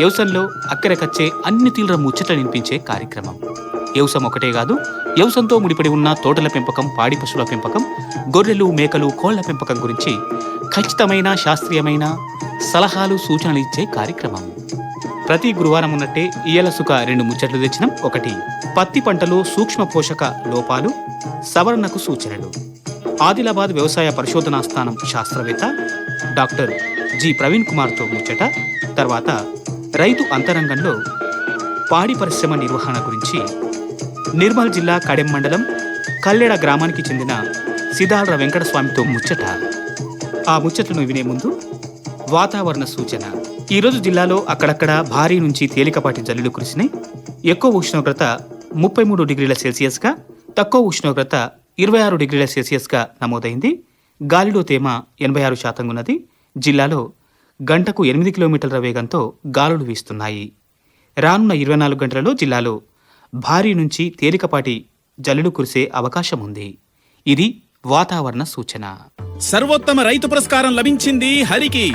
యవసంలో అక్కరకచ్చే అన్ని తీవ్ర ముచ్చట నింపించే కార్యక్రమం. యవసం ఒకటే కాదు యవసంతో ముడిపడి ఉన్న తోటల పెంపకం పాడి పశువుల పెంపకం గొర్రెలు మేకలు కోళ్ళ పెంపకం గురించి ఖచ్చితమైన శాస్త్రీయమైన సలహాలు సూచనలు ఇచ్చే కార్యక్రమం. ప్రతి గురువారం ఉన్నట్టే ఇయలసుక రెండు ముచ్చట్లు తెచ్చినాం ఒకటి. పత్తి పంటలో సూక్ష్మ పోషక లోపాలు సవరణకు సూచనలు. ఆదిలాబాద్ వ్యవసాయ పరిశోధనా స్థానం శాస్త్రవేత్త డాక్టర్ జి. ప్రవీణ్ కుమార్తో ముచ్చట తర్వాత రైతు అంతరంగంలో పాడి పరిశ్రమ నిర్వహణ గురించి నిర్మల్ జిల్లా కడెం మండలం కల్లెడ గ్రామానికి చెందిన సిద్ధాళ్ర వెంకటస్వామితో ముచ్చట. ఆ ముచ్చటను వినే ముందు వాతావరణ సూచన. ఈరోజు జిల్లాలో అక్కడక్కడ భారీ నుంచి తేలికపాటి జల్లులు కురిసినాయి. ఎక్కువ ఉష్ణోగ్రత ముప్పై మూడు డిగ్రీల సెల్సియస్గా తక్కువ ఉష్ణోగ్రత ఇరవై ఆరు డిగ్రీల సెల్సియస్గా నమోదైంది. గాలిలో తేమ ఎనభై ఆరు శాతం ఉన్నది జిల్లాలో గంటకు ఎనిమిది కిలోమీటర్ల వేగంతో గాలులు వీస్తున్నాయి. రానున్న ఇరవై నాలుగు గంటలలో జిల్లాలో భారీ నుంచి తేలికపాటి జల్లులు కురిసే అవకాశం ఉంది. ఇది వాతావరణ సూచన. సర్వోత్తమ రైతు పురస్కారం లభించింది హరికి.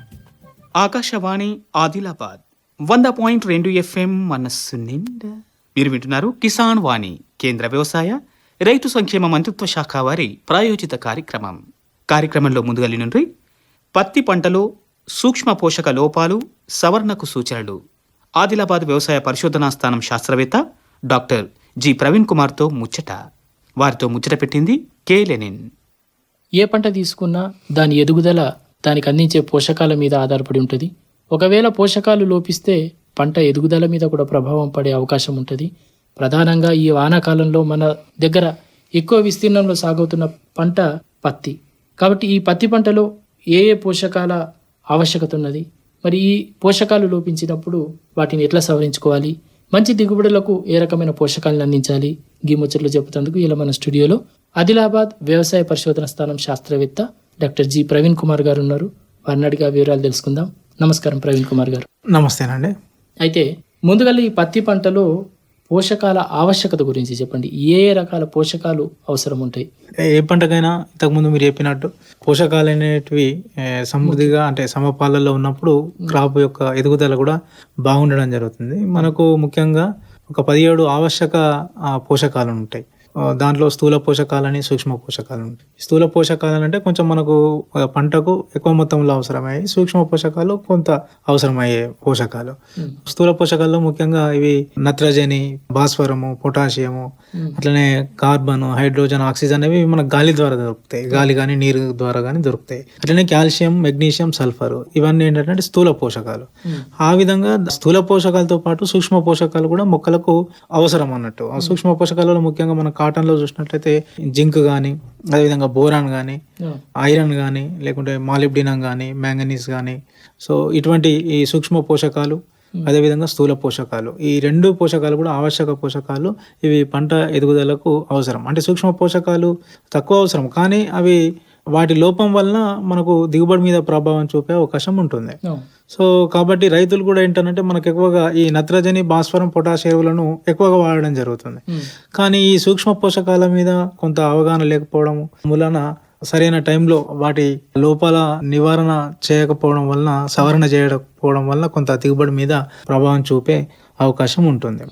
ఆకాశవాణి ఆదిలాబాద్ వంద పాయింట్ రెండు ఎఫ్ఎం మనస్సు నిండా. మీరు వింటున్నారు కిసాన్ వాణి కేంద్ర వ్యవసాయ రైతు సంక్షేమ మంత్రిత్వ శాఖ వారి ప్రాయోజిత కార్యక్రమం. కార్యక్రమంలో ముందుగా నుండి పత్తి పంటలో సూక్ష్మ పోషక లోపాలు సవరణకు సూచనలు. ఆదిలాబాద్ వ్యవసాయ పరిశోధనా స్థానం శాస్త్రవేత్త డాక్టర్ జి ప్రవీణ్ కుమార్తో ముచ్చట. వారితో ముచ్చట పెట్టింది కే లెనిన్. ఏ పంట తీసుకున్నా దాని ఎదుగుదల దానికి అందించే పోషకాల మీద ఆధారపడి ఉంటుంది. ఒకవేళ పోషకాలు లోపిస్తే పంట ఎదుగుదల మీద కూడా ప్రభావం పడే అవకాశం ఉంటుంది. ప్రధానంగా ఈ వానాకాలంలో మన దగ్గర ఎక్కువ విస్తీర్ణంలో సాగవుతున్న పంట పత్తి. కాబట్టి ఈ పత్తి పంటలో ఏ ఏ పోషకాల ఆవశ్యకత ఉన్నది? మరి ఈ పోషకాలు లోపించినప్పుడు వాటిని ఎట్లా సవరించుకోవాలి? మంచి దిగుబడులకు ఏ రకమైన పోషకాలను అందించాలి? గీ ముచ్చట్లు చెబుతందుకు ఇలా మన స్టూడియోలో ఆదిలాబాద్ వ్యవసాయ పరిశోధన స్థానం శాస్త్రవేత్త డాక్టర్ జి ప్రవీణ్ కుమార్ గారు ఉన్నారు. వారిని అడిగి ఆ వివరాలు తెలుసుకుందాం. నమస్కారం ప్రవీణ్ కుమార్ గారు. నమస్తేనండి. అయితే ముందుగా ఈ పత్తి పంటలో పోషకాల ఆవశ్యకత గురించి చెప్పండి. ఏ ఏ రకాల పోషకాలు అవసరం ఉంటాయి? ఏ- పంటకైనా ఇంతకుముందు మీరు చెప్పినట్టు పోషకాలు అనేటివి సమృద్ధిగా అంటే సమపాలలో ఉన్నప్పుడు క్రాప్ యొక్క ఎదుగుదల కూడా బాగుండడం జరుగుతుంది. మనకు ముఖ్యంగా ఒక పదిహేడు ఆవశ్యక పోషకాలు ఉంటాయి. దాంట్లో స్థూల పోషకాలని సూక్ష్మ పోషకాలు ఉంటాయి. స్థూల పోషకాలు అంటే కొంచెం మనకు పంటకు ఎక్కువ మొత్తంలో అవసరమయ్యాయి. సూక్ష్మ పోషకాలు కొంత అవసరమయ్యే పోషకాలు. స్థూల పోషకాల్లో ముఖ్యంగా ఇవి నత్రజని భాస్వరము పొటాషియము అట్లనే కార్బన్ హైడ్రోజన్ ఆక్సిజన్ అనేవి మన గాలి ద్వారా దొరుకుతాయి. గాలి కానీ నీరు ద్వారా కానీ దొరుకుతాయి. అట్లనే కాల్షియం మెగ్నీషియం సల్ఫర్ ఇవన్నీ ఏంటంటే స్థూల పోషకాలు. ఆ విధంగా స్థూల పోషకాలతో పాటు సూక్ష్మ పోషకాలు కూడా మొక్కలకు అవసరం అన్నట్టు. ఆ సూక్ష్మ పోషకాలలో ముఖ్యంగా మన కాటన్లో చూసినట్లయితే జింక్ కానీ అదేవిధంగా బోరాన్ కానీ ఐరన్ కానీ లేకుంటే మాలిబ్డినం కానీ మ్యాంగనీస్ కానీ సో ఇటువంటి ఈ సూక్ష్మ పోషకాలు అదేవిధంగా స్థూల పోషకాలు ఈ రెండు పోషకాలు కూడా ఆవశ్యక పోషకాలు ఇవి పంట ఎదుగుదలకు అవసరం. అంటే సూక్ష్మ పోషకాలు తక్కువ అవసరం కానీ అవి వాటి లోపం వలన మనకు దిగుబడి మీద ప్రభావం చూపే అవకాశం ఉంటుంది. సో కాబట్టి రైతులు కూడా ఏంటంటే మనకు ఎక్కువగా ఈ నత్రజని భాస్వరం పొటాష్ ఎరువులను ఎక్కువగా వాడడం జరుగుతుంది. కానీ ఈ సూక్ష్మ పోషకాల మీద కొంత అవగాహన లేకపోవడం మూలన సరైన టైంలో వాటి లోపాల నివారణ చేయకపోవడం వలన సవరణ చేయకపోవడం వలన కొంత దిగుబడి మీద ప్రభావం చూపే అవకాశం ఉంటుంది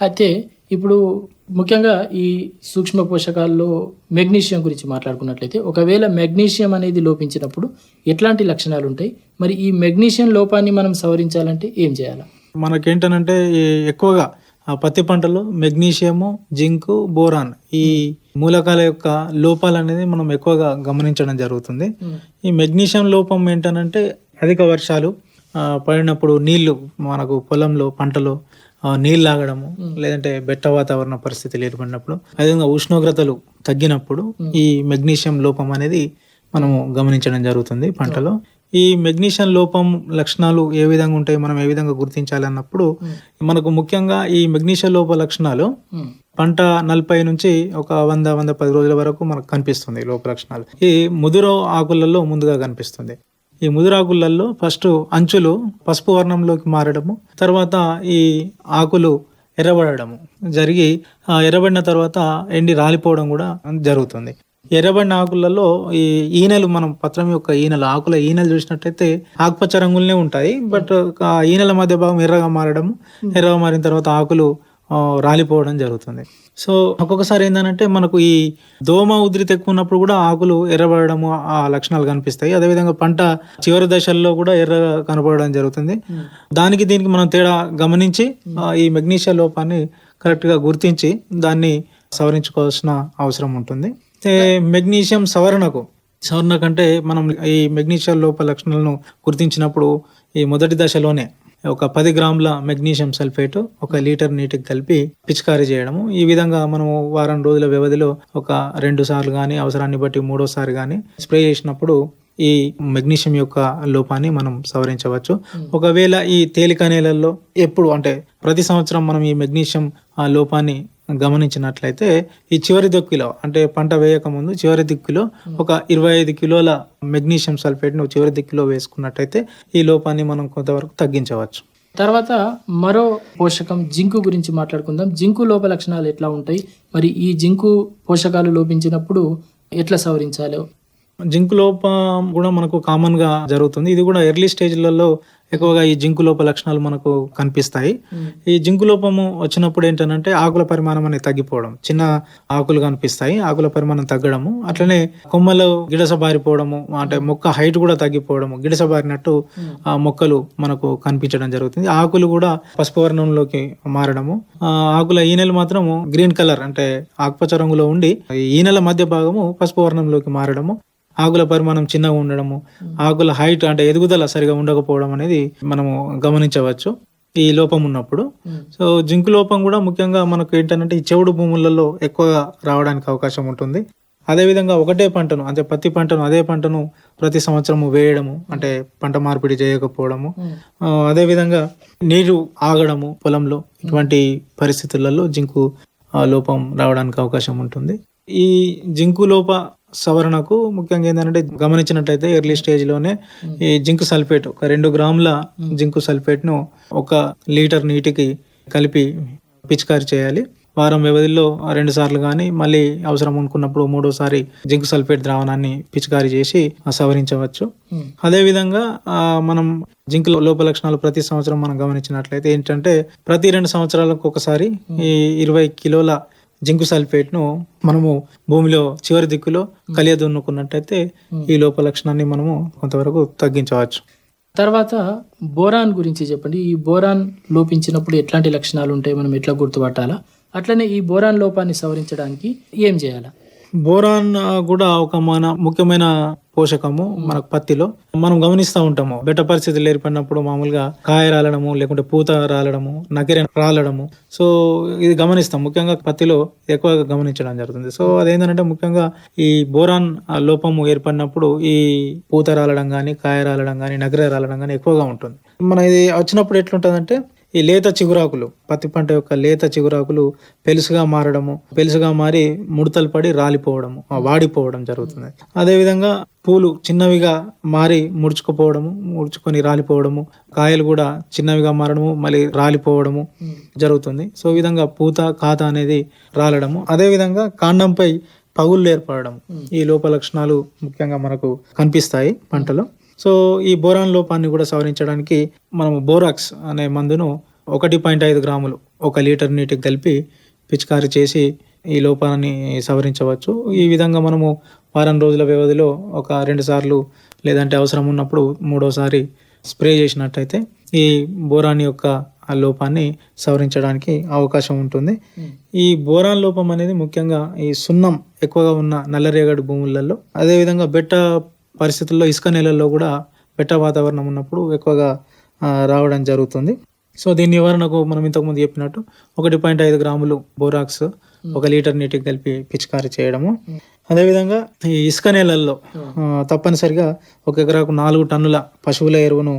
అయితే ఇప్పుడు ముఖ్యంగా ఈ సూక్ష్మ పోషకాల్లో మెగ్నీషియం గురించి మాట్లాడుకున్నట్లయితే ఒకవేళ మెగ్నీషియం అనేది లోపించినప్పుడు ఎట్లాంటి లక్షణాలు ఉంటాయి? మరి ఈ మెగ్నీషియం లోపాన్ని మనం సవరించాలంటే ఏం చేయాలి? మనకేంటనంటే ఎక్కువగా ఆ పత్తి పంటలో మెగ్నీషియము జింకు బోరాన్ ఈ మూలకాల యొక్క లోపాలు అనేది మనం ఎక్కువగా గమనించడం జరుగుతుంది. ఈ మెగ్నీషియం లోపం ఏంటనంటే అధిక వర్షాలు పడినప్పుడు నీళ్ళు మనకు పొలంలో పంటలో నీళ్ళు ఆగడము లేదంటే బెట్ట వాతావరణ పరిస్థితులు ఏర్పడినప్పుడు అదేవిధంగా ఉష్ణోగ్రతలు తగ్గినప్పుడు ఈ మెగ్నీషియం లోపం అనేది మనము గమనించడం జరుగుతుంది పంటలో. ఈ మెగ్నీషియం లోపం లక్షణాలు ఏ విధంగా ఉంటాయి మనం ఏ విధంగా గుర్తించాలి అన్నప్పుడు మనకు ముఖ్యంగా ఈ మెగ్నీషియం లోప లక్షణాలు. పంట నలభై నుంచి ఒక వంద వంద పది రోజుల వరకు మనకు కనిపిస్తుంది లోప లక్షణాలు. ఈ ముదురు ఆకులలో ముందుగా కనిపిస్తుంది. ఈ ముదురాకులల్లో ఫస్ట్ అంచులు పసుపు వర్ణంలోకి మారడము తర్వాత ఈ ఆకులు ఎర్రబడము జరిగి ఎర్రబడిన తర్వాత ఎండి రాలిపోవడం కూడా జరుగుతుంది. ఎర్రబడిన ఆకులలో ఈ ఈనెలు మనం పత్రం యొక్క ఈనెలు ఆకుల ఈనెలు చూసినట్టయితే ఆకుపచ్చ రంగులనే ఉంటాయి. బట్ ఆ ఈనెల మధ్య భాగం ఎర్రగా మారడం ఎర్రగా మారిన తర్వాత ఆకులు రాలిపోవడం జరుగుతుంది. సో ఒక్కొక్కసారి ఏంటంటే మనకు ఈ దోమ ఉధృతి ఎక్కువ ఉన్నప్పుడు కూడా ఆకులు ఎర్రబడము ఆ లక్షణాలు కనిపిస్తాయి. అదేవిధంగా పంట చివరి దశల్లో కూడా ఎర్రగా కనపడడం జరుగుతుంది. దానికి దీనికి మనం తేడా గమనించి ఆ, ఈ మెగ్నీషియా లోపాన్ని కరెక్ట్గా గుర్తించి దాన్ని సవరించుకోవాల్సిన అవసరం ఉంటుంది. మెగ్నీషియం సవరణకు సవరణ కంటే మనం ఈ మెగ్నీషియం లోప లక్షణాలను గుర్తించినప్పుడు ఈ మొదటి దశలోనే ఒక పది గ్రాముల మెగ్నీషియం సల్ఫేట్ ఒక లీటర్ నీటికి కలిపి పిచికారీ చేయడము. ఈ విధంగా మనము వారం రోజుల వ్యవధిలో ఒక రెండు సార్లు కానీ అవసరాన్ని బట్టి మూడోసారి కానీ స్ప్రే చేసినప్పుడు ఈ మెగ్నీషియం యొక్క లోపాన్ని మనం సవరించవచ్చు. ఒకవేళ ఈ తేలిక నేలల్లో ఎప్పుడు అంటే ప్రతి సంవత్సరం మనం ఈ మెగ్నీషియం ఆ లోపాన్ని గమనించినట్లయితే ఈ చివరి దిక్కులో అంటే పంట వేయక ముందు చివరి దిక్కులో ఒక ఇరవై ఐదు కిలోల మెగ్నీషియం సల్ఫేట్ను చివరి దిక్కులో వేసుకున్నట్టయితే ఈ లోపాన్ని మనం కొంతవరకు తగ్గించవచ్చు. తర్వాత మరో పోషకం జింకు గురించి మాట్లాడుకుందాం. జింకు లోప లక్షణాలు ఎట్లా ఉంటాయి? మరి ఈ జింకు పోషకాలు లోపించినప్పుడు ఎట్లా సవరించాలో? జింక్ లోపం కూడా మనకు కామన్గా జరుగుతుంది. ఇది కూడా ఎర్లీ స్టేజ్లలో ఎక్కువగా ఈ జింకు లోప లక్షణాలు మనకు కనిపిస్తాయి. ఈ జింకు లోపము వచ్చినప్పుడు ఏంటంటే ఆకుల పరిమాణం అనేది తగ్గిపోవడం చిన్న ఆకులు కనిపిస్తాయి ఆకుల పరిమాణం తగ్గడము అట్లనే కొమ్మలు గిడసబారిపోవడము అంటే మొక్క హైట్ కూడా తగ్గిపోవడము గిడసబారినట్టు ఆ మొక్కలు మనకు కనిపించడం జరుగుతుంది. ఆకులు కూడా పసుపు వర్ణంలోకి మారడము. ఆ ఆకుల ఈనెలు మాత్రము గ్రీన్ కలర్ అంటే ఆకుపచ్చ రంగులో ఉండి ఈనెల మధ్య భాగము పసుపు వర్ణంలోకి మారడము. ఆకుల పరిమాణం చిన్నగా ఉండడము ఆకుల హైట్ అంటే ఎదుగుదల సరిగా ఉండకపోవడం అనేది మనము గమనించవచ్చు ఈ లోపం ఉన్నప్పుడు. సో జింకు లోపం కూడా ముఖ్యంగా మనకు ఏంటంటే ఈ చెవుడు భూములలో ఎక్కువగా రావడానికి అవకాశం ఉంటుంది. అదేవిధంగా ఒకటే పంటను అంటే పత్తి పంటను అదే పంటను ప్రతి సంవత్సరము వేయడము అంటే పంట మార్పిడి చేయకపోవడము. ఆ, అదేవిధంగా నీరు ఆగడము పొలంలో ఇటువంటి పరిస్థితులలో జింకు లోపం రావడానికి అవకాశం ఉంటుంది. ఈ జింకు లోప సవరణకు ముఖ్యంగా ఏంటంటే గమనించినట్లయితే ఎర్లీ స్టేజ్లోనే ఈ జింక్ సల్ఫేట్ ఒక రెండు గ్రాముల జింకు సల్ఫేట్ను ఒక లీటర్ నీటికి కలిపి పిచికారి చేయాలి. వారం వ్యవధిలో రెండు సార్లు కానీ మళ్ళీ అవసరం అనుకున్నప్పుడు మూడోసారి జింక్ సల్ఫేట్ ద్రావణాన్ని పిచికారి చేసి సవరించవచ్చు. అదేవిధంగా మనం జింక్ లోప లక్షణాలు ప్రతి సంవత్సరం మనం గమనించినట్లయితే ఏంటంటే ప్రతి రెండు సంవత్సరాలకు ఒకసారి ఈ ఇరవై కిలోల జింకు సల్ఫేట్ను మనము భూమిలో చివరి దిక్కులో కలియ దున్నుకున్నట్టయితే ఈ లోప లక్షణాన్ని మనము కొంతవరకు తగ్గించవచ్చు. తర్వాత బోరాన్ గురించి చెప్పండి. ఈ బోరాన్ లోపించినప్పుడు ఎట్లాంటి లక్షణాలు ఉంటాయి? మనం ఎట్లా గుర్తుపట్టాలా? అట్లనే ఈ బోరాన్ లోపాన్ని సవరించడానికి ఏం చేయాలా? బోరాన్ కూడా ఒక మన ముఖ్యమైన పోషకము మనకు పత్తిలో. మనం గమనిస్తూ ఉంటాము బెట్ట పరిస్థితులు ఏర్పడినప్పుడు మామూలుగా కాయ రాలడము లేకుంటే పూత రాలడము నకిర రాలడము. సో ఇది గమనిస్తాం. ముఖ్యంగా పత్తిలో ఎక్కువగా గమనించడం జరుగుతుంది. సో అదేంటంటే ముఖ్యంగా ఈ బోరాన్ లోపము ఏర్పడినప్పుడు ఈ పూత రాలడం కానీ కాయ రాలడం కానీ నకిర రాలడం కానీ ఎక్కువగా ఉంటుంది. మన ఇది వచ్చినప్పుడు ఎట్లుంటుందంటే ఈ లేత చిగురాకులు పత్తి పంట యొక్క లేత చిగురాకులు పెలుసుగా మారడము పెలుసుగా మారి ముడతలు పడి రాలిపోవడము వాడిపోవడం జరుగుతుంది. అదేవిధంగా పూలు చిన్నవిగా మారి ముడుచుకుపోవడము ముడుచుకొని రాలిపోవడము కాయలు కూడా చిన్నవిగా మారడము మళ్ళీ రాలిపోవడము జరుగుతుంది. సో ఈ విధంగా పూత కాత అనేది రాలడము. అదేవిధంగా కాండంపై పగుళ్ళు ఏర్పడడం ఈ లోప లక్షణాలు ముఖ్యంగా మనకు కనిపిస్తాయి పంటలో. సో ఈ బోరాన్ లోపాన్ని కూడా సవరించడానికి మనము బోరాక్స్ అనే మందును ఒకటి పాయింట్ ఐదు గ్రాములు ఒక లీటర్ నీటికి కలిపి పిచికారి చేసి ఈ లోపాన్ని సవరించవచ్చు. ఈ విధంగా మనము వారం రోజుల వ్యవధిలో ఒక రెండు సార్లు లేదంటే అవసరం ఉన్నప్పుడు మూడోసారి స్ప్రే చేసినట్టయితే ఈ బోరాన్ యొక్క ఆ లోపాన్ని సవరించడానికి అవకాశం ఉంటుంది. ఈ బోరాన్ లోపం అనేది ముఖ్యంగా ఈ సున్నం ఎక్కువగా ఉన్న నల్లరేగడి భూములలో అదేవిధంగా బెట్ట పరిస్థితుల్లో ఇసుక నేలల్లో కూడా బెట్ట వాతావరణం ఉన్నప్పుడు ఎక్కువగా రావడం జరుగుతుంది. సో దీని నివారణకు మనం ఇంతకుముందు చెప్పినట్టు ఒకటి పాయింట్ ఐదు గ్రాములు బోరాక్స్ ఒక లీటర్ నీటికి కలిపి పిచికారి చేయడము. అదేవిధంగా ఈ ఇసుక నేలల్లో తప్పనిసరిగా ఒక ఎకరాకు నాలుగు టన్నుల పశువుల ఎరువును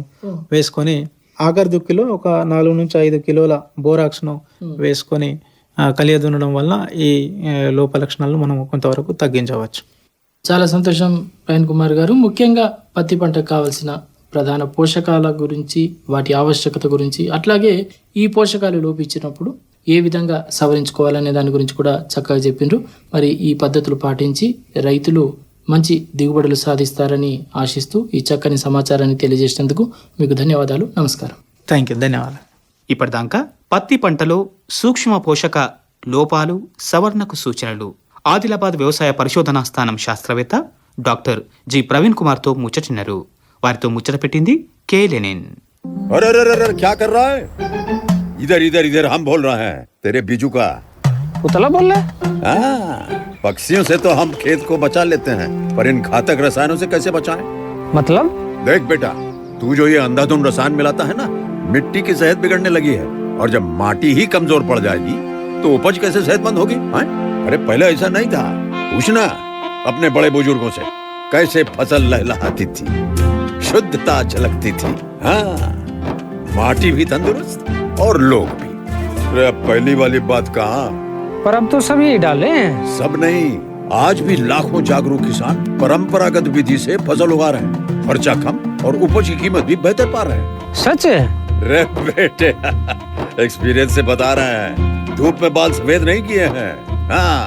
వేసుకొని ఆఖరి దుక్కిలో ఒక నాలుగు నుంచి ఐదు కిలోల బోరాక్స్ను వేసుకొని కలియ దున్నడం వల్ల ఈ లోప లక్షణాలను మనం కొంతవరకు తగ్గించవచ్చు. చాలా సంతోషం ప్రవీణ్ కుమార్ గారు. ముఖ్యంగా పత్తి పంటకు కావలసిన ప్రధాన పోషకాల గురించి వాటి ఆవశ్యకత గురించి అట్లాగే ఈ పోషకాలు లోపించినప్పుడు ఏ విధంగా సవరించుకోవాలనే దాని గురించి కూడా చక్కగా చెప్పిండ్రు. మరి ఈ పద్ధతులు పాటించి రైతులు మంచి దిగుబడులు సాధిస్తారని ఆశిస్తూ ఈ చక్కని సమాచారాన్ని తెలియజేసినందుకు మీకు ధన్యవాదాలు. నమస్కారం. Thank you. ధన్యవాదాలు. ఇప్పటిదాకా పత్తి పంటలో సూక్ష్మ పోషక లోపాలు సవరణకు సూచనలు ఆదిలాబాద్ వ్యవసాయ పరిశోధనా స్థానం శాస్త్రవేత్త డాక్టర్ జి ప్రవీణ్ కుమార్తో ముచ్చటిన్నారు వారితో ముచ్చట పెట్టింది కే లెనిన్ अरे अरे अरे अरे, क्या कर रहा है इधर इधर इधर हम बोल रहे हैं तेरे बीजू का उतला बोल रहा है हाँ, पक्षियों से तो हम खेत को बचा लेते हैं पर इन घातक रसायनों से कैसे बचाएं? मतलब देख बेटा तू जो ये अंधाधुंध रसायन मिलाता है ना मिट्टी की सेहत बिगड़ने लगी है और जब माटी ही कमजोर पड़ जाएगी तो उपज कैसे सेहतमंद होगी हाँ? अरे पहले ऐसा नहीं था। पूछना अपने बड़े बुज़ुर्गों से कैसे फ़सल लहलहाती थी शुद्धता झलकती थी हाँ माटी भी तंदुरुस्त और लोग भी। अरे पहली वाली बात कहा? पर अब तो सब यही डाले हैं। सब नहीं आज भी लाखों जागरूक किसान परंपरागत विधि से फ़सल उगा रहे हैं। खर्चा कम और उपज की कीमत भी बेहतर पा रहे हैं। सच रे बेटे एक्सपीरियंस से बता रहे हैं। धूप में बाल सफ़ेद नहीं किए हैं। हाँ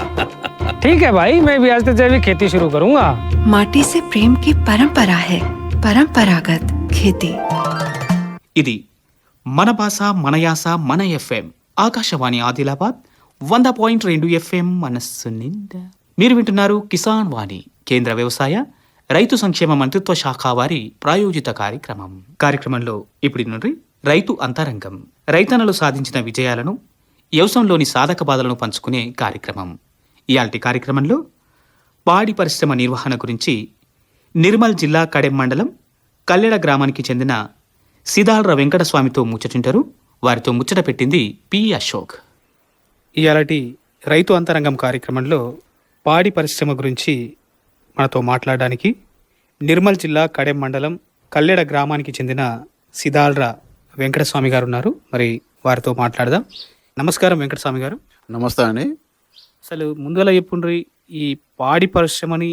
ठीक है भाई मैं भी आज से जैविक खेती शुरू करूंगा माटी से प्रेम की परंपरा है परंपरागत खेती ఇది మన భాష మన యాస మన ఎఫ్ఎం ఆకాశవాణి ఆదిలాబాద్ వంద పాయింట్ రెండు ఎఫ్ఎం మనస్సు నిండా మీరు వింటున్నారు కిసాన్ వాణి కేంద్ర వ్యవసాయ రైతు సంక్షేమ మంత్రిత్వ శాఖ వారి ప్రాయోజిత కార్యక్రమం కార్యక్రమంలో ఇప్పుడు నుండి రైతు అంతరంగం రైతన్నలు సాధించిన విజయాలను వ్యవసాయంలోని సాధక బాధలను పంచుకునే కార్యక్రమం. ఇయాల్టి కార్యక్రమంలో పాడి పరిశ్రమ నిర్వహణ గురించి నిర్మల్ జిల్లా కడెం మండలం కల్లెడ గ్రామానికి చెందిన సిదాల్ర వెంకటస్వామితో ముచ్చటింటారు. వారితో ముచ్చట పెట్టింది పి అశోక్. ఇయాలటి రైతు అంతరంగం కార్యక్రమంలో పాడి పరిశ్రమ గురించి మనతో మాట్లాడడానికి నిర్మల్ జిల్లా కడెం మండలం కల్లెడ గ్రామానికి చెందిన సిదాల్ర వెంకటస్వామి గారు ఉన్నారు మరి వారితో మాట్లాడదాం. నమస్కారం వెంకటస్వామి గారు. నమస్తే అండి. అసలు ముందుగా చెప్పుండ్రి ఈ పాడి పరిశ్రమని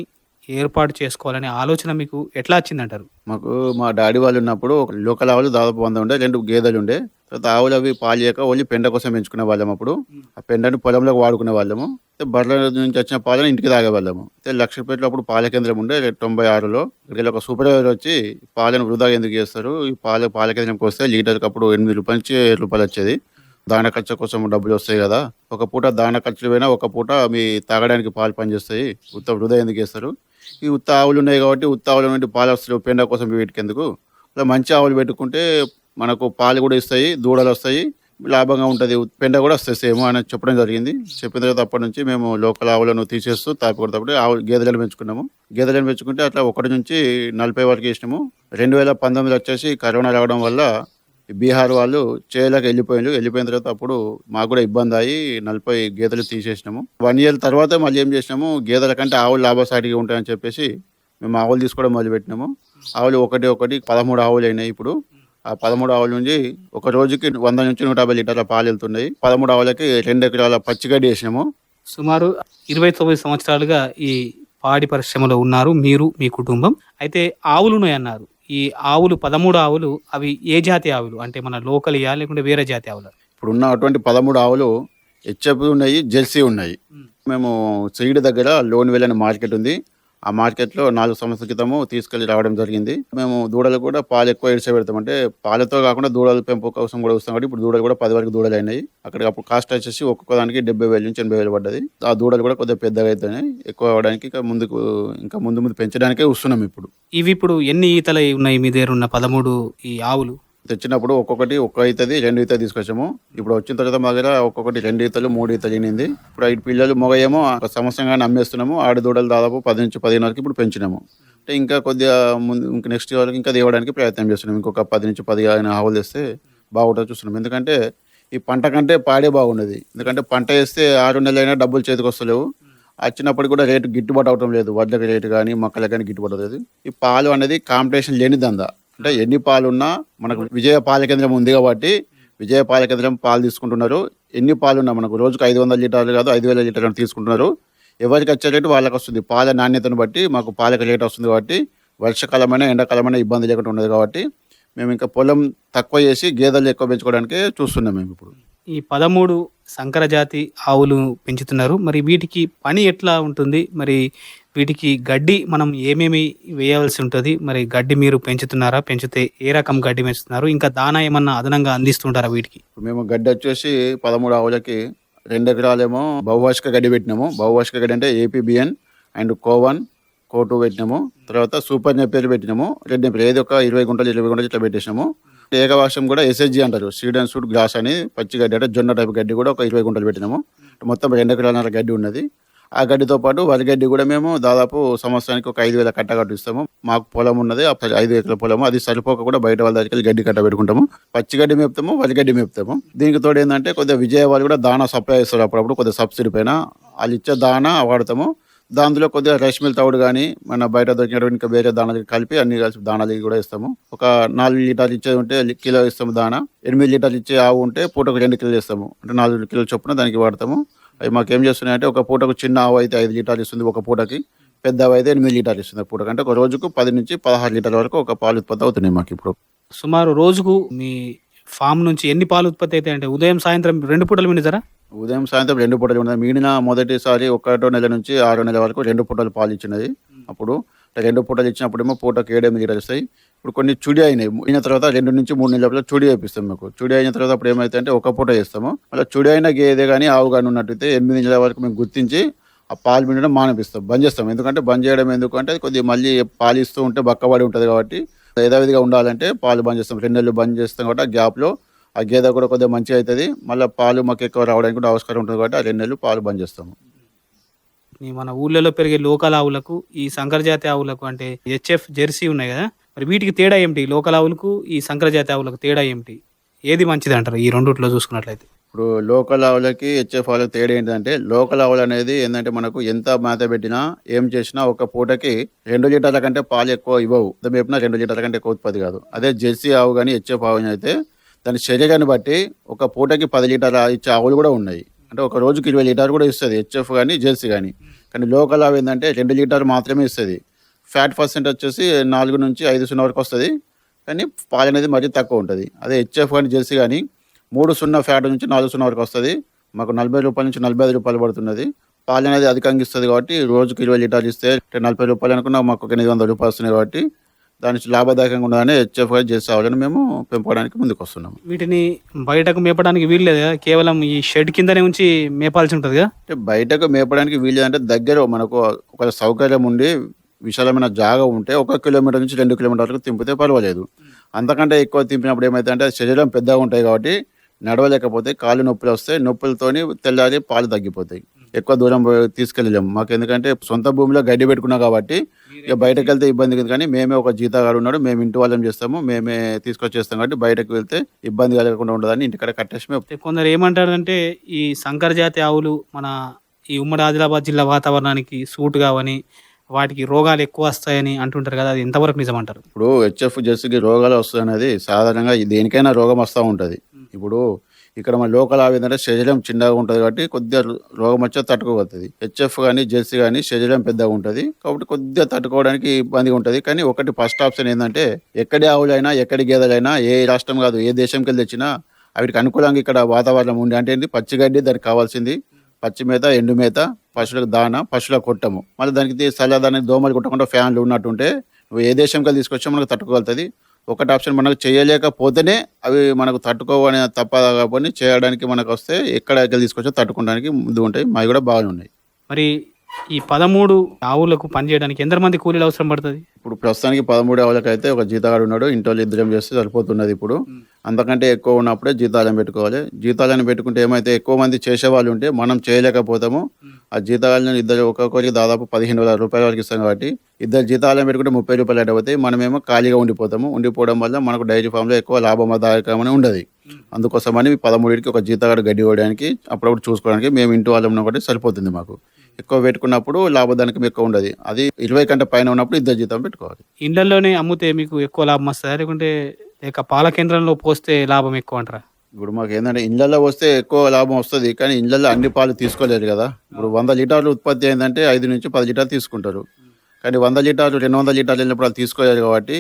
ఏర్పాటు చేసుకోవాలనే ఆలోచన మీకు ఎట్లా వచ్చిందంటారు? మాకు మా డాడీ వాళ్ళు ఉన్నప్పుడు ఒక లోకల్ ఆవులు దాదాపు వంద ఉండే రెండు గేదెలు ఉండే. తర్వాత ఆవులు అవి పాలు చేయక ఓన్లీ పెండ కోసం పెంచుకునే వాళ్ళం అప్పుడు. ఆ పెండని పొలంలోకి వాడుకునే వాళ్ళము. బర్రెల నుంచి వచ్చిన పాలను ఇంటికి తాగేవాళ్ళము అయితే లక్షపేటలో అప్పుడు పాల కేంద్రం ఉండే తొంభై ఆరులో. ఇక్కడ ఒక సూపర్వైజర్ వచ్చి పాలను వృధా ఎందుకు చేస్తారు? ఈ పాల పాల కేంద్రంకి వస్తే లీటర్కి అప్పుడు ఎనిమిది రూపాయల నుంచి ఏడు రూపాయలు వచ్చేది. దాన ఖర్చు కోసం డబ్బులు వస్తాయి కదా. ఒక పూట దాన ఖర్చులు పోయినా ఒక పూట మీ తాగడానికి పాలు పనిచేస్తాయి. ఉత్త వృధా ఎందుకు వేస్తారు ఈ ఉత్త ఆవులు ఉన్నాయి కాబట్టి ఉత్త ఆవుల నుండి పాలు వస్తాయి. పెండ కోసం వీటికెందుకు? ఇలా మంచి ఆవులు పెట్టుకుంటే మనకు పాలు కూడా ఇస్తాయి దూడలు వస్తాయి లాభంగా ఉంటుంది. పెండ కూడా వస్తాయి సేమ్ అని చెప్పడం జరిగింది. చెప్పిన తర్వాత అప్పటి నుంచి మేము లోకల్ ఆవులను తీసేస్తూ తాపకూడదు ఆవు గేదెలను పెంచుకున్నాము. గేదెలను పెంచుకుంటే అట్లా ఒకటి నుంచి నలభై వరకు వేసినాము రెండు వేల పంతొమ్మిది వచ్చేసి కరోనా రావడం వల్ల బీహార్ వాళ్ళు చేయలేక వెళ్ళిపోయారు వెళ్ళిపోయిన తర్వాత అప్పుడు మాకు కూడా ఇబ్బంది అయ్యి నలభై గేదెలు తీసేసినాము. వన్ ఇయర్ తర్వాత మళ్ళీ ఏం చేసినాము? గేదెల కంటే ఆవులు లాభసాటిగా ఉంటాయని చెప్పేసి మేము ఆవులు తీసుకోవడం మొదలుపెట్టినాము. ఆవులు ఒకటి ఒకటి పదమూడు ఆవులు అయినాయి ఇప్పుడు. ఆ పదమూడు ఆవుల నుంచి ఒక రోజుకి వంద నుంచి నూట యాభై లీటర్ల పాలు వెళ్తున్నాయి. పదమూడు ఆవులకి రెండు ఎకరాల పచ్చిగడ్డి వేసినాము. సుమారు ఇరవై తొమ్మిది సంవత్సరాలుగా ఈ పాడి పరిశ్రమలో ఉన్నారు మీరు మీ కుటుంబం. అయితే ఆవులు ఉన్నాయి అన్నారు ఈ ఆవులు పదమూడు ఆవులు అవి ఏ జాతి ఆవులు? అంటే మన లోకల్ ఇయా లేకుంటే వేరే జాతి ఆవులు? ఇప్పుడు ఉన్న అటువంటి పదమూడు ఆవులు హెచ్ఎఫ్ ఉన్నాయి జెర్సీ ఉన్నాయి. మేము సీడ్ దగ్గర లోన్ వెళ్ళని మార్కెట్ ఉంది. ఆ మార్కెట్లో నాలుగు సంవత్సరాల క్రితము తీసుకెళ్ళి రావడం జరిగింది. మేము దూడలు కూడా పాలు ఎక్కువ ఇడిసే పెడతాం. అంటే పాలతో కాకుండా దూడల పెంపు కోసం కూడా వస్తాం. కాబట్టి ఇప్పుడు దూడలు కూడా పది వరకు దూడలు అయినాయి. అక్కడ అప్పుడు కాస్ట్ వచ్చేసి ఒక్కొక్క దానికి డెబ్బై వేల నుంచి ఎనభై వేలు పడ్డది. ఆ దూడలు కూడా కొద్దిగా పెద్దగా అవుతున్నాయి ఎక్కువ అవడానికి ఇంకా ముందుకు ఇంకా ముందు ముందు పెంచడానికే వస్తున్నాం ఇప్పుడు. ఇవి ఇప్పుడు ఎన్ని ఈతలు ఉన్నాయి? మీ దగ్గర ఉన్న పదమూడు ఈ ఆవులు. తెచ్చినప్పుడు ఒక్కొక్కటి ఒక్క ఈతది రెండు ఈత తీసుకొచ్చాము. ఇప్పుడు వచ్చిన తర్వాత మా దగ్గర ఒక్కొక్కటి రెండు ఈతలు మూడు ఈత ఈనింది ఇప్పుడు ఐదు పిల్లలు మొగయేమో ఒక సంవత్సరంగానే అమ్మేస్తున్నాము ఆడు దూడలు దాదాపు పది నుంచి పదిహేను వరకు ఇప్పుడు పెంచినాము. అంటే ఇంకా కొద్దిగా ముందు ఇంకా నెక్స్ట్ ఇయర్ వరకు ఇంకా దేవడానికి ప్రయత్నం చేస్తున్నాం ఇంకొక పది నుంచి పదిహేను ఆవులు తెస్తే బాగుంటుంది చూస్తున్నాం ఎందుకంటే ఈ పంట కంటే పాడే బాగున్నది ఎందుకంటే పంట వేస్తే ఆరు నెలలైనా డబ్బులు చేతికి వస్తలేవు. వచ్చినప్పుడు కూడా రేటు గిట్టుబాటు అవడం లేదు. వడ్లకి రేటు కానీ మొక్కలకి కానీ గిట్టుబాటు అవుతుంది ఈ పాలు అనేది కాంపిటీషన్ లేని దందా. అంటే ఎన్ని పాలు ఉన్నా మనకు విజయ పాల కేంద్రం ఉంది కాబట్టి విజయ పాల కేంద్రం పాలు తీసుకుంటున్నారు. ఎన్ని పాలున్నా మనకు రోజుకు ఐదు వందల లీటర్లు కాదు ఐదు వేల లీటర్లు తీసుకుంటున్నారు. ఎవరికి వచ్చే రేటు వాళ్ళకి వస్తుంది. పాల నాణ్యతను బట్టి మాకు పాలకు రేటు వస్తుంది కాబట్టి వర్షాకాలమైన ఎండాకాలమైన ఇబ్బంది లేకుండా ఉండదు కాబట్టి మేము ఇంకా పొలం తక్కువ చేసి గేదెలు ఎక్కువ పెంచుకోవడానికి చూస్తున్నాం మేము ఇప్పుడు. ఈ పదమూడు సంకరజాతి ఆవులు పెంచుతున్నారు. మరి వీటికి పని ఎట్లా ఉంటుంది? మరి వీటికి గడ్డి మనం ఏమేమి వేయవలసి ఉంటుంది? మరి గడ్డి మీరు పెంచుతున్నారా? పెంచితే ఏ రకం గడ్డి పెంచుతున్నారు? ఇంకా దానా ఏమన్నా అదనంగా అందిస్తుంటారా వీటికి? మేము గడ్డి వచ్చేసి పదమూడు ఆవులకి రెండు ఎకరాలేమో బహువార్షిక గడ్డి పెట్టినాము. బహువార్షిక గడ్డి అంటే ఏపీబిఎన్ అండ్ కోవన్ కోటు పెట్టినాము. తర్వాత సూపర్ నెప్పేరు పెట్టినాము. రెండు నెప్పేరు ఏదో ఒక ఇరవై గుంటలు ఇరవై గుంటలు ఇట్లా పెట్టేసినాము. ఏకవాసం కూడా ఎస్ఎస్జి అంటారు. సీడ్ అండ్ సూట్ గ్రాస్ అని పచ్చి గడ్డి అంటే జొన్న టైప్ గడ్డి కూడా ఒక ఇరవై గుంటలు పెట్టినాము. మొత్తం రెండు ఎకరాల గడ్డి ఉన్నది. ఆ గడ్డితో పాటు వరి గడ్డి కూడా మేము దాదాపు సంవత్సరానికి ఒక ఐదు వేల కట్ట కట్టిస్తాము. మాకు పొలం ఉన్నది ఐదు ఎకరాల పొలము. అది సరిపోక కూడా బయట వాళ్ళ దగ్గరికి వెళ్ళి గడ్డి కట్ట పెట్టుకుంటాము. పచ్చి గడ్డి మేపుతాము వరి గడ్డి మేపుతాము. దీనికి తోడు ఏంటంటే కొద్దిగా విజయవాడ కూడా దానా సప్లై చేస్తారు అప్పుడప్పుడు కొద్దిగా సబ్సిడీ పైన. వాళ్ళు ఇచ్చే దానా వాడతాము. దాంట్లో కొద్దిగా రైస్ మిల్ తవుడు కానీ మన బయట దొరికినటువంటి ఇంకా వేరే దానాలు కలిపి అన్ని కలిసి దానాలు కూడా ఇస్తాము. ఒక నాలుగు లీటర్లు ఇచ్చే ఉంటే కిలో ఇస్తాము దానా. ఎనిమిది లీటర్లు ఇచ్చే ఆవు ఉంటే పూటకు రెండు కిలోలు ఇస్తాము. అంటే నాలుగు కిలోలు చొప్పున దానికి వాడతాము. అవి మాకు ఏం చేస్తున్నాయంటే ఒక పూటకు చిన్న ఆవు అయితే ఐదు లీటర్లు ఇస్తుంది ఒక పూటకి. పెద్ద ఆవు అయితే ఎనిమిది లీటర్లు ఇస్తుంది ఒక పూటకి. అంటే ఒక రోజుకు పది నుంచి పదహారు లీటర్ల వరకు ఒక పాలు ఉత్పత్తి అవుతున్నాయి మాకు ఇప్పుడు సుమారు రోజుకు మీ ఫామ్ నుంచి ఎన్ని పాలు ఉత్పత్తి అయితే అంటే ఉదయం సాయంత్రం రెండు పూటలు వినితారా ఉదయం సాయంత్రం రెండు పూటలు ఉన్నది. మిగిలిన మొదటిసారి ఒకటో నెల నుంచి ఆరో నెల వరకు రెండు పూటలు పాలు ఇచ్చినది. అప్పుడు రెండు పూటలు ఇచ్చినప్పుడేమో పూటకు ఏడెనిమిది లీటర్లు వస్తాయి. ఇప్పుడు కొన్ని చుడి అయినాయి. అయిన తర్వాత రెండు నుంచి మూడు నెలల చుడి వేపిస్తాం మీకు. చుడి అయిన తర్వాత అప్పుడు ఏమైతే అంటే ఒక పూట చేస్తాము. మళ్ళీ చుడి అయిన గేదె కానీ ఆవు కానీ ఉన్నట్టయితే ఎనిమిది నెలల వరకు మేము గుర్తించి ఆ పాలు పిండడం మానిపిస్తాం. బంద్ చేస్తాం. ఎందుకంటే బంద్ చేయడం ఎందుకంటే కొద్దిగా మళ్ళీ పాలు ఇస్తూ ఉంటే బక్కబడి ఉంటుంది కాబట్టి యథావిధిగా ఉండాలంటే పాలు బంద్ చేస్తాం. రెండు నెలలు బంద్ చేస్తాం కాబట్టి ఆ గ్యాప్లో ఆ గేదె కూడా కొద్దిగా మంచిగా అవుతుంది. మళ్ళీ పాలు మాకు ఎక్కువ రావడానికి కూడా ఆస్కారం ఉంటుంది కాబట్టి ఆ రెండు నెలలు పాలు బంద్ చేస్తాము. మన ఊళ్ళలో పెరిగే లోకల్ ఆవులకు ఈ సంకర జాతి ఆవులకు అంటే హెచ్ఎఫ్ జెర్సీ ఉన్నాయి కదా మరి వీటికి తేడా ఏమిటి? లోకల్ ఆవులకు ఈ సంకర జాతి ఆవులకు తేడా ఏమిటి? ఏది మంచిది అంటారు? ఈ రెండిట్లో చూసుకున్నట్లయితే. ఇప్పుడు లోకల్ ఆవులకి హెచ్ఎఫ్ ఆవులకి తేడా ఏంటంటే లోకల్ ఆవులు అనేది ఏంటంటే మనకు ఎంత మేత పెట్టినా ఏం చేసినా ఒక పూటకి రెండు లీటర్ల కంటే పాలు ఎక్కువ ఇవ్వవు. మేపినా రెండు లీటర్ల కంటే ఎక్కువ ఉత్పత్తి కాదు. అదే జెర్సీ ఆవు కానీ హెచ్ఎఫ్ ఆవు అయితే దాని శరీరాన్ని బట్టి ఒక పూటకి పది లీటర్ల ఇచ్చే ఆవులు కూడా ఉన్నాయి. అంటే ఒక రోజుకి ఇరవై లీటర్ కూడా ఇస్తుంది హెచ్ఎఫ్ కానీ జెర్సీ కానీ కానీ లోకల్ ఆవు ఏంటంటే రెండు లీటర్ మాత్రమే ఇస్తుంది. ఫ్యాట్ పర్సెంట్ వచ్చేసి నాలుగు నుంచి ఐదు సున్నా వరకు వస్తుంది. కానీ పాలు అనేది మరీ తక్కువ ఉంటుంది. అదే హెచ్ఎఫ్ కానీ జెర్సీ కానీ మూడు సున్నా ఫ్యాట్ నుంచి నాలుగు సున్నా వరకు వస్తుంది. మాకు నలభై రూపాయల నుంచి నలభై ఐదు రూపాయలు పడుతున్నది. పాలు అనేది అధికంగా ఇస్తుంది కాబట్టి రోజుకి ఇరవై లీటర్లు ఇస్తే నలభై రూపాయలు అనుకున్నా మాకు ఒక ఎనిమిది వందల రూపాయలు వస్తున్నాయి కాబట్టి దాని నుంచి లాభదాయకంగా ఉండాలని హెచ్ఎఫ్ కానీ జెర్సీ ఆవులను మేము పెంపుకోవడానికి ముందుకు వస్తున్నాము వీటిని బయటకు మేపడానికి వీలు లేదు? కదా కేవలం ఈ షెడ్ కిందనే ఉంచి మేపాల్సి ఉంటుంది కదా? అంటే బయటకు మేపడానికి వీలు అంటే దగ్గర మనకు ఒక సౌకర్యం ఉండి విశాలమైన జాగా ఉంటే ఒక కిలోమీటర్ నుంచి రెండు కిలోమీటర్ వరకు తింపితే పర్వాలేదు. అంతకంటే ఎక్కువ తింపినప్పుడు ఏమైతే అంటే శరీరం పెద్దగా ఉంటాయి కాబట్టి నడవలేకపోతే కాళ్ళు నొప్పులు వస్తాయి. నొప్పులతోని తెల్లారి పాలు తగ్గిపోతాయి. ఎక్కువ దూరం తీసుకెళ్ళలేము. మాకు ఎందుకంటే సొంత భూమిలో గడ్డి పెట్టుకున్నాం కాబట్టి ఇక బయటకు వెళ్తే ఇబ్బంది కదా. కానీ మేమే ఒక జీతగాడు ఉన్నాడు మేము ఇంటి వాళ్ళం చేస్తాము మేమే తీసుకొచ్చేస్తాం కాబట్టి బయటకు వెళ్తే ఇబ్బంది కలగకుండా ఉండదని ఇంటికాడ కట్టేసి మేము కొందరు ఏమంటారంటే ఈ సంకర జాతి ఆవులు మన ఈ ఉమ్మడి ఆదిలాబాద్ జిల్లా వాతావరణానికి సూట్ కావని వాటికి రోగాలు ఎక్కువ వస్తాయని అంటుంటారు కదా. అది ఎంతవరకు నిజమంటారు? ఇప్పుడు హెచ్ఎఫ్ జెర్సీకి రోగాలు వస్తాయి అనేది సాధారణంగా దేనికైనా రోగం వస్తూ ఉంటుంది. ఇప్పుడు ఇక్కడ మన లోకల్ ఆవి ఏంటంటే శరీరం చిన్నగా ఉంటుంది కాబట్టి కొద్దిగా రోగం వచ్చే తట్టుకోగలుగుతుంది. హెచ్ఎఫ్ కానీ జెర్సీ కానీ శరీరం పెద్దగా ఉంటుంది. కాబట్టి కొద్దిగా తట్టుకోవడానికి ఇబ్బందిగా ఉంటుంది. కానీ ఒకటి ఫస్ట్ ఆప్షన్ ఏంటంటే ఎక్కడి ఆవులైనా ఎక్కడి గేదెలైనా ఏ రాష్ట్రం కాదు ఏ దేశంకి వెళ్ళి తెచ్చినా వాటికి అనుకూలంగా ఇక్కడ వాతావరణం ఉండి అంటే ఏంటి? పచ్చిగడ్డి దానికి కావాల్సింది. పచ్చి మేత ఎండు మేత పశువులకు దాన పశువులకు కొట్టము. మళ్ళీ దానికి చల్లదానికి దోమలు కొట్టకుండా ఫ్యాన్లు ఉన్నట్టుంటే నువ్వు ఏ దేశంకి తీసుకొచ్చా మనకు తట్టుకోగలుగుతుంది. ఒకటి ఆప్షన్ మనకు చేయలేకపోతేనే అవి మనకు తట్టుకోవని తప్ప కాబట్టి చేయడానికి మనకు వస్తే ఎక్కడ వెళ్ళి తీసుకొచ్చా తట్టుకోవడానికి ముందు ఉంటాయి. మావి కూడా బాగానే ఉన్నాయి. మరి ఈ పదమూడు ఆవులకు పనిచేయడానికి ఎంతమంది కూలీలు అవసరం పడుతుంది? ఇప్పుడు ప్రస్తుతానికి పదమూడు ఆవులకు అయితే ఒక జీతగాడు ఉన్నాడు. ఇంట్లో ఇద్దరం చేస్తే సరిపోతున్నది ఇప్పుడు. అంతకంటే ఎక్కువ ఉన్నప్పుడే జీతాలను పెట్టుకోవాలి. జీతాలను పెట్టుకుంటే ఏమైతే ఎక్కువ మంది చేసేవాళ్ళు ఉంటే మనం చేయలేకపోతాము. ఆ జీతాలను ఇద్దరు ఒక్కొక్కరికి దాదాపు పదిహేను వేల రూపాయల వరకు ఇస్తాం కాబట్టి ఇద్దరు జీతాలను పెట్టుకుంటే ముప్పై రూపాయలు అటు అవుతాయి మనమేమో ఖాళీగా ఉండిపోతాము. ఉండిపోవడం వల్ల మనకు డైరీ ఫామ్లో ఎక్కువ లాభదాయకమని ఉండదు. అందుకోసమని పదమూడింటికి ఒక జీతగాడు గడ్డి ఇవ్వడానికి అప్పుడప్పుడు చూసుకోవడానికి మేము ఇంటి వాళ్ళం ఒకటి సరిపోతుంది మాకు. ఎక్కువ పెట్టుకున్నప్పుడు లాభదానికం ఎక్కువ ఉండదు. అది ఇరవై కంటే పైన ఉన్నప్పుడు ఇద్దరు జీతం పెట్టుకోవాలి. ఇండ్లలోనే అమ్ముతే మీకు ఎక్కువ లాభం వస్తుందా? లేకుంటే లేక పాల కేంద్రంలో పోస్తే లాభం ఎక్కువ అంటారా? ఇప్పుడు మాకు ఏంటంటే ఇళ్ళల్లో వస్తే ఎక్కువ లాభం వస్తుంది కానీ ఇళ్ళల్లో అన్ని పాలు తీసుకోలేరు కదా. ఇప్పుడు వంద లీటర్లు ఉత్పత్తి అయిందంటే ఐదు నుంచి పది లీటర్లు తీసుకుంటారు. కానీ వంద లీటర్లు రెండు వందల లీటర్లు వెళ్ళినప్పుడు వాళ్ళు తీసుకోలేరు కాబట్టి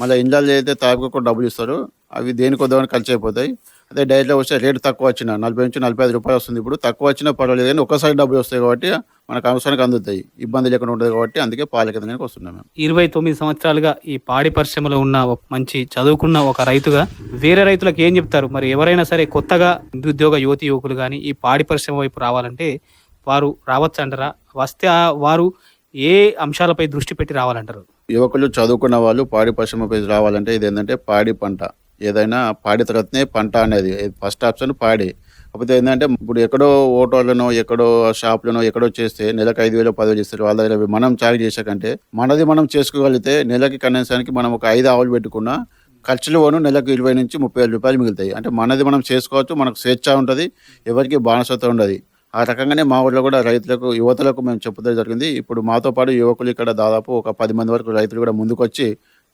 మళ్ళీ ఇళ్ళల్లో అయితే తాపకుండా డబ్బులు ఇస్తారు. అవి దేనికి వద్దామని ఖర్చు అయిపోతాయి. అదే డైరీలో వస్తే రేటు తక్కువ వచ్చిన నలభై నుంచి నలభై ఐదు రూపాయలు వస్తుంది. ఇప్పుడు తక్కువ వచ్చినా పర్వాలేదు కానీ ఒక్కసారి డబ్బులు వస్తాయి కాబట్టి మనకు అవసరానికి అందుతాయి. ఇబ్బంది లేకుండా ఉంటుంది కాబట్టి అందుకే పాల కిందకి వస్తున్నాం మేము. ఇరవై తొమ్మిది సంవత్సరాలుగా ఈ పాడి పరిశ్రమలో ఉన్న మంచి చదువుకున్న ఒక రైతుగా వేరే రైతులకు ఏం చెప్తారు? మరి ఎవరైనా సరే కొత్తగా నిరుద్యోగ యువతి యువకులు కానీ ఈ పాడి పరిశ్రమ వైపు రావాలంటే వారు రావచ్చు అంటారా? వస్తే వారు ఏ అంశాలపై దృష్టి పెట్టి రావాలంటారు? యువకులు చదువుకున్న వాళ్ళు పాడి పరిశ్రమపై రావాలంటే ఇది ఏంటంటే పాడి పంట. ఏదైనా పాడి తర్వాతనే పంట అనేది ఫస్ట్ ఆప్షన్ పాడి. కాకపోతే ఏంటంటే ఇప్పుడు ఎక్కడో ఓటర్లను ఎక్కడో షాప్లనో ఎక్కడో చేస్తే నెలకు ఐదు వేలు పదివేలు ఇస్తారు వాళ్ళ దగ్గర మనం చాగు చేసాకంటే మనది మనం చేసుకోగలిగితే నెలకి కనీసానికి మనం ఒక ఐదు ఆవులు పెట్టుకున్నా ఖర్చులు పోను నెలకు ఇరవై నుంచి ముప్పై వేల రూపాయలు మిగులుతాయి. అంటే మనది మనం చేసుకోవచ్చు మనకు స్వేచ్ఛ ఉంటుంది ఎవరికి బానిసత్వం ఉండదు. ఆ రకంగానే మా ఊళ్ళో కూడా రైతులకు యువతలకు మేము చెప్పడం జరిగింది. ఇప్పుడు మాతో పాటు యువకులు ఇక్కడ దాదాపు ఒక పది మంది వరకు రైతులు కూడా ముందుకొచ్చి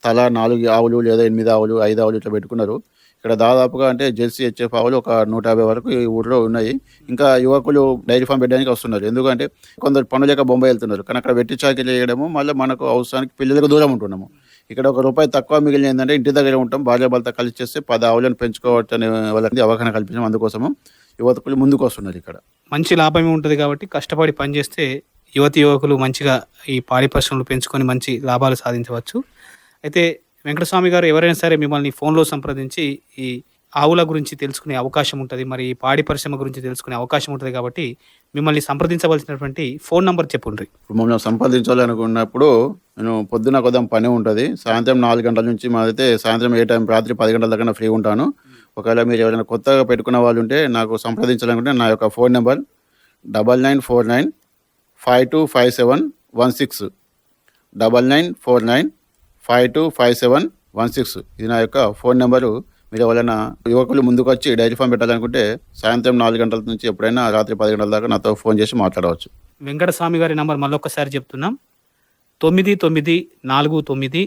తలా నాలుగు ఆవులు లేదా ఎనిమిది ఆవులు ఐదు ఆవులు ఇట్లా పెట్టుకున్నారు. ఇక్కడ దాదాపుగా అంటే జెర్సీ హెచ్ఎఫ్ ఆవులు ఒక నూట యాభై వరకు ఈ ఊళ్ళో ఉన్నాయి. ఇంకా యువకులు డైరీ ఫామ్ పెట్టడానికి వస్తున్నారు. ఎందుకంటే కొందరు పనులేక బొంబాయి వెళ్తున్నారు. కానీ అక్కడ వెట్టి చాకి చేయడము మళ్ళీ మనకు అవసరానికి పిల్లలకు దూరం ఉంటున్నాము. ఇక్కడ ఒక రూపాయి తక్కువ మిగిలిన ఏంటంటే ఇంటి దగ్గర ఉంటాం. భార్య భర్త కలిసి చేస్తే పది ఆవులను పెంచుకోవచ్చు అనే వాళ్ళకి అవగాహన కల్పించడం అందుకోసము యువతకులు ముందుకు వస్తున్నారు ఇక్కడ. మంచి లాభమే ఉంటుంది కాబట్టి కష్టపడి పనిచేస్తే యువతి యువకులు మంచిగా ఈ పాడి పరిశ్రమలు పెంచుకొని మంచి లాభాలు సాధించవచ్చు. అయితే వెంకటస్వామి గారు ఎవరైనా సరే మిమ్మల్ని ఫోన్లో సంప్రదించి ఈ ఆవుల గురించి తెలుసుకునే అవకాశం ఉంటుంది మరి ఈ పాడి పరిశ్రమ గురించి తెలుసుకునే అవకాశం ఉంటుంది కాబట్టి మిమ్మల్ని సంప్రదించవలసినటువంటి ఫోన్ నంబర్ చెప్పుండ్రి. మమ్మల్ని సంప్రదించాలనుకున్నప్పుడు నేను పొద్దున కొద్దాం పని ఉంటుంది. సాయంత్రం నాలుగు గంటల నుంచి మాదైతే సాయంత్రం ఏ టైం రాత్రి పది గంటల దాకా ఫ్రీ ఉంటాను. ఒకవేళ మీరు ఎవరైనా కొత్తగా పెట్టుకున్న వాళ్ళు ఉంటే నాకు సంప్రదించాలనుకుంటే నా యొక్క phone number double nine four nine five two five seven one six. Double nine four nine five two five seven one six. ఇది నా యొక్క ఫోన్ నెంబరు. మీరు ఎవరైనా యువకులు ముందుకు వచ్చి డైరీ ఫామ్ పెట్టాలనుకుంటే సాయంత్రం నాలుగు గంటల నుంచి ఎప్పుడైనా రాత్రి పది గంటల దాకా నాతో ఫోన్ చేసి మాట్లాడవచ్చు. వెంకటస్వామి గారి నంబర్ మళ్ళొకసారి చెప్తున్నాం. తొమ్మిది తొమ్మిది నాలుగు తొమ్మిది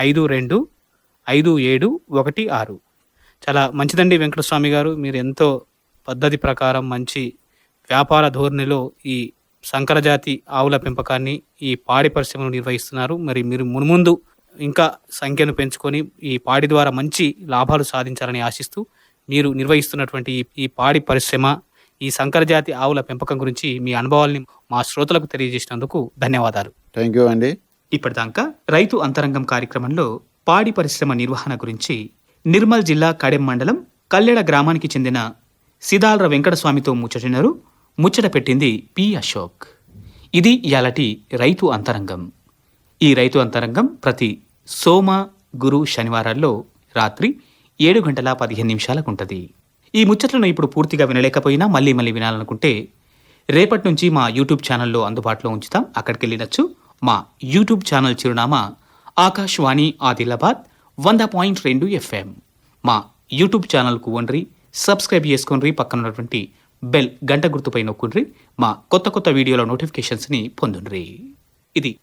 ఐదు రెండు ఐదు ఏడు ఒకటి ఆరు. చాలా మంచిదండి వెంకటస్వామి గారు. మీరు ఎంతో పద్ధతి ప్రకారం మంచి వ్యాపార ధోరణిలో ఈ సంకరజాతి ఆవుల పెంపకాన్ని ఈ పాడి పరిశ్రమను నిర్వహిస్తున్నారు. మరి మీరు మున్ముందు ఇంకా సంఖ్యను పెంచుకొని ఈ పాడి ద్వారా మంచి లాభాలు సాధించాలని ఆశిస్తూ మీరు నిర్వహిస్తున్నటువంటి ఈ- పాడి పరిశ్రమ ఈ సంకరజాతి ఆవుల పెంపకం గురించి మీ అనుభవాల్ని మా శ్రోతలకు తెలియజేసినందుకు ధన్యవాదాలు. థ్యాంక్ యూ అండి ఇప్పటిదాకా రైతు అంతరంగం కార్యక్రమంలో పాడి పరిశ్రమ నిర్వహణ గురించి నిర్మల్ జిల్లా కడెం మండలం కల్లెడ గ్రామానికి చెందిన సిదాల్ర వెంకటస్వామితో ముచ్చటినారు. ముచ్చట పెట్టింది పి అశోక్. ఇది ఇయాలటి రైతు అంతరంగం. ఈ రైతు అంతరంగం ప్రతి సోమ గురు శనివారాల్లో రాత్రి ఏడు గంటల పదిహేను నిమిషాలకు ఉంటుంది. ఈ ముచ్చట్లను ఇప్పుడు పూర్తిగా వినలేకపోయినా మళ్ళీ మళ్ళీ వినాలనుకుంటే రేపటి నుంచి మా యూట్యూబ్ ఛానల్లో అందుబాటులో ఉంచుతాం. అక్కడికి వెళ్ళినచ్చు. మా యూట్యూబ్ ఛానల్ చిరునామా ఆకాశవాణి ఆదిలాబాద్ వంద పాయింట్ రెండు ఎఫ్ఎం. మా యూట్యూబ్ ఛానల్కు వండ్రి సబ్స్క్రైబ్ చేసుకొనిరి పక్కన ఉన్నటువంటి బెల్ గంట గుర్తుపై నొక్కుండ్రి. మా కొత్త కొత్త వీడియోల నోటిఫికేషన్స్ని పొందుండ్రి. ఇది.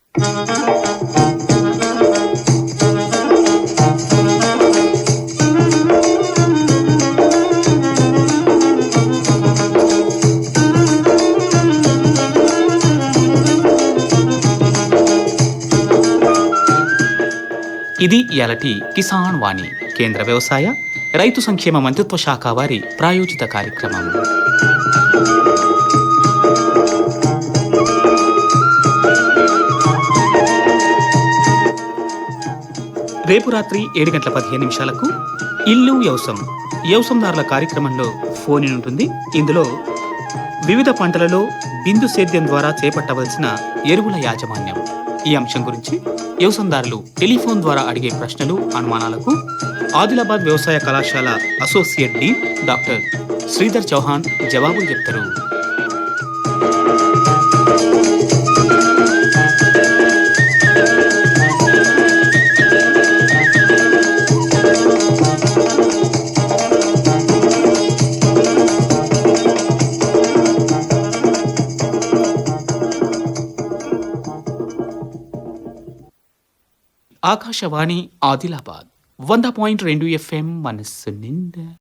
ఇది ఇయాలటి కిసాన్ వాణి కేంద్ర వ్యవసాయ రైతు సంక్షేమ మంత్రిత్వ శాఖ వారి ప్రాయోజిత కార్యక్రమం రేపు రాత్రి ఏడు గంటల పదిహేను నిమిషాలకు ఇల్లు వ్యవసం వ్యవసందారుల కార్యక్రమంలో ఫోన్ ఉంటుంది ఇందులో వివిధ పంటలలో బిందు సేద్యం ద్వారా చేపట్టవలసిన ఎరువుల యాజమాన్యం ఈ అంశం గురించి వ్యవసందారులు టెలిఫోన్ ద్వారా అడిగే ప్రశ్నలు అనుమానాలకు ఆదిలాబాద్ వ్యవసాయ కళాశాల associate dean doctor Sridhar Chauhan జవాబులు చెప్తారు. ఆకాశవాణి ఆదిలాబాద్ వంద పాయింట్ రెండు ఎఫ్ఎం మనస్సు నిండా